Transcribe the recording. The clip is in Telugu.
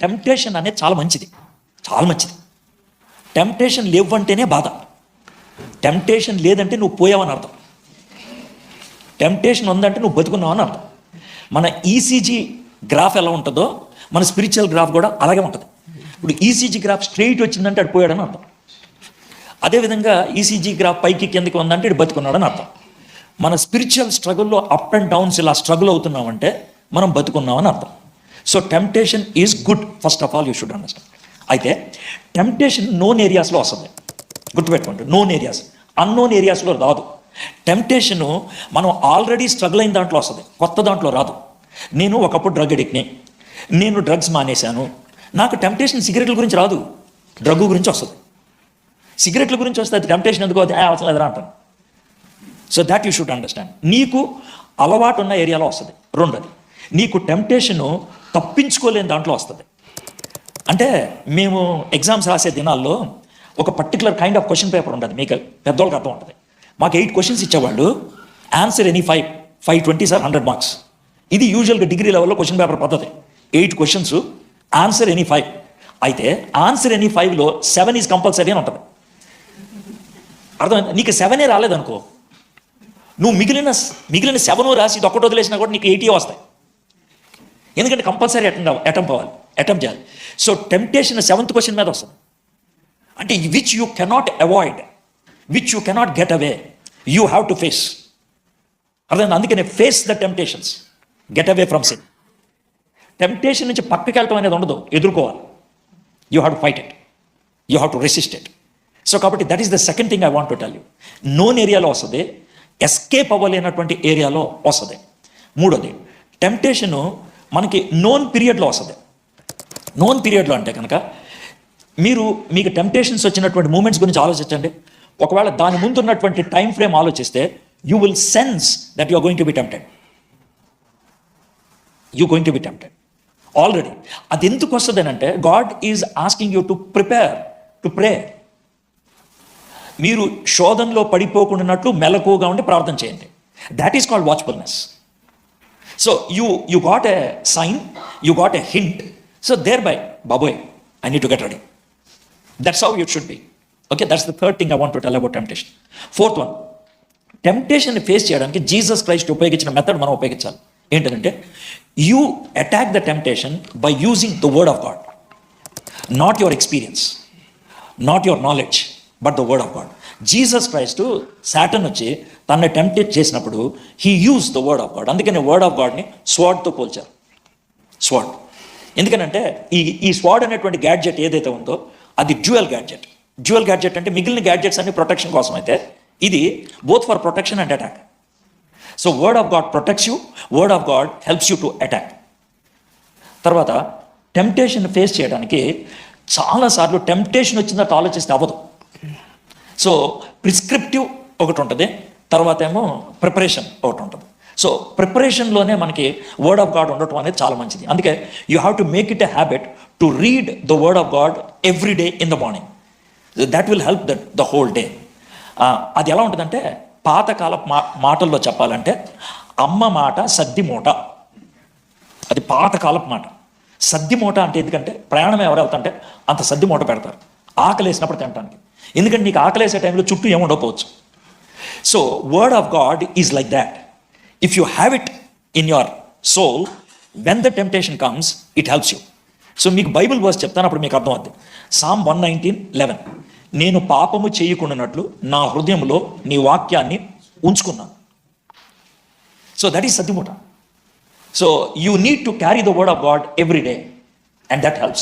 టెంప్టేషన్ అనేది చాలా మంచిది. చాలా మంచిది. టెంప్టేషన్ లేవంటేనే బాధ. టెంప్టేషన్ లేదంటే నువ్వు పోయావని అర్థం. టెంప్టేషన్ ఉందంటే నువ్వు బతుకున్నావని అర్థం. మన ఈసీజీ గ్రాఫ్ ఎలా ఉంటుందో మన స్పిరిచువల్ గ్రాఫ్ కూడా అలాగే ఉంటుంది. ఇప్పుడు ఈసీజీ గ్రాఫ్ స్ట్రెయిట్ వచ్చిందంటే అటు పోయాడని అర్థం. అదేవిధంగా ఈసీజీ గ్రాఫ్ పైకి కిందకి ఉందంటే ఇటు బతుకున్నాడని అర్థం. మన స్పిరిచువల్ స్ట్రగుల్లో అప్ అండ్ డౌన్స్ ఇలా స్ట్రగుల్ అవుతున్నామంటే మనం బతుకున్నామని అర్థం. So temptation is good first of all you should understand అయితే టెంప్టేషన్ నోన్ ఏరియాస్లో వస్తుంది. గుర్తుపెట్టుకోండి నోన్ ఏరియాస్ అన్నోన్ ఏరియాస్లో రాదు. టెంప్టేషను మనం ఆల్రెడీ స్ట్రగుల్ అయిన దాంట్లో వస్తుంది. కొత్త దాంట్లో రాదు. నేను ఒకప్పుడు డ్రగ్ అడిక్ట్ని నేను డ్రగ్స్ మానేశాను. నాకు టెంప్టేషన్ సిగరెట్ల గురించి రాదు. డ్రగ్ గురించి వస్తుంది. సిగరెట్ల గురించి వస్తే అది టెంప్టేషన్ ఎందుకు అది అవసరం లేదురా అంటాను. So that you should understand నీకు అలవాటు ఉన్న ఏరియాలో వస్తుంది. రెండోది నీకు టెంప్టేషను తప్పించుకోలేని దాంట్లో వస్తుంది. అంటే మేము ఎగ్జామ్స్ రాసే దినాల్లో ఒక particular kind of question paper ఉంటుంది మీకు పెద్దోళ్ళకి అర్థం ఉంటుంది. మాకు ఎయిట్ క్వశ్చన్స్ ఇచ్చేవాళ్ళు answer any five five twenty sir hundred marks ఇది యూజువల్గా డిగ్రీ లెవెల్లో క్వశ్చన్ పేపర్ పద్ధతి. Eight questions answer any five అయితే ఆన్సర్ ఎనీ ఫైవ్లో సెవెన్ ఈజ్ కంపల్సరీ అని ఉంటుంది. అర్థమైంది? నీకు సెవెనే రాలేదనుకో నువ్వు మిగిలిన మిగిలిన సెవెన్ రాసి ఇది ఒక్కటి వదిలేసినా కూడా నీకు ఎయిటీ వస్తాయి. ఎందుకంటే కంపల్సరీ అటెండ్ అటెంప్ అవ్వాలి అటెంప్ట్ చేయాలి. సో టెంప్టేషన్ సెవెంత్ క్వశ్చన్ మీద వస్తుంది. అంటే which you cannot avoid which you cannot get away you have to face అర్థం అందుకనే face the temptations get away from sin temptation నుంచి పక్కకి వెళ్ళటం అనేది ఉండదు ఎదుర్కోవాలి. You have to fight it you have to resist it so కాబట్టి that is the second thing I want to tell you known ఏరియాలో వస్తుంది ఎస్కేప్ అవ్వలేనటువంటి ఏరియాలో వస్తుంది. మూడోది టెంప్టేషను మనకి నోన్ పీరియడ్లో వస్తుంది. నోన్ పీరియడ్లో అంటే కనుక మీరు మీకు టెంప్టేషన్స్ వచ్చినటువంటి మూమెంట్స్ గురించి ఆలోచించండి. ఒకవేళ దాని ముందు ఉన్నటువంటి టైం ఫ్రేమ్ ఆలోచిస్తే you will sense that you are going to be tempted you going to be tempted already అది ఎందుకు వస్తుంది అంటే God is asking you to prepare to pray మీరు శోధనలో పడిపోకుండానట్లు మెలకుగా ఉండి ప్రార్థన చేయండి. That is called watchfulness so you you got a sign you got a hint so thereby బాబోయ్ I need to get ready that's how you should be okay that's the third thing I want to tell about temptation fourth one temptation face చేయడానికి జీసస్ క్రైస్ట్ ఉపయోగించిన మెథడ్ మనం ఉపయోగించాలి. ఏంటంటే you attack the temptation by using the word of God not your experience not your knowledge but the word of God Jesus Christ Satan వచ్చి తనని టెంప్టేట్ చేసినప్పుడు he use the word of God అందుకని వర్డ్ ఆఫ్ గాడ్ని స్వాడ్తో పోల్చారు. స్వాడ్ ఎందుకనంటే ఈ ఈ స్వాడ్ అనేటువంటి గ్యాడ్జెట్ ఏదైతే ఉందో అది డ్యూయల్ గ్యాడ్జెట్ డ్యూయల్ గ్యాడ్జెట్ అంటే మిగిలిన గ్యాడ్జెట్స్ అన్ని ప్రొటెక్షన్ కోసం అయితే ఇది both for protection and attack so word of God protects you word of God helps you to attack తర్వాత టెంప్టేషన్ ఫేస్ చేయడానికి చాలాసార్లు టెంప్టేషన్ వచ్చిందట ఆలోచిస్తే అవ్వదు. సో ప్రిస్క్రిప్టివ్ ఒకటి ఉంటుంది తర్వాత ఏమో ప్రిపరేషన్ ఒకటి ఉంటుంది సో ప్రిపరేషన్లోనే మనకి వర్డ్ ఆఫ్ గాడ్ ఉండటం అనేది చాలా మంచిది. అందుకే you have to make it a habit to read the word of God every day in the morning. That will help that the whole day అది ఎలా ఉంటుందంటే పాతకాల మా మాటల్లో చెప్పాలంటే అమ్మ మాట సద్ది మూట. అది పాతకాలపు మాట. సద్ది మూట అంటే ఎందుకంటే ప్రయాణం ఎవరు వెళ్తుంటే అంత సద్ది మూట పెడతారు. ఆకలి వేసినప్పుడు తినటానికి. ఎందుకంటే నీకు ఆకలి వేసే టైంలో చుట్టూ ఏముండకపోవచ్చు so word of God is like that if you have it in your soul when the temptation comes it helps you so మీకు బైబిల్ వర్స్ చెప్తాను అప్పుడు మీకు అర్థం సామ్ వన్ నైన్టీన్ లెవెన్ నేను పాపము చేయకుండానట్లు నా హృదయంలో నీ వాక్యాన్ని ఉంచుకున్నాను. So that is సత్యమూట. So you need to carry the word of God every day and that helps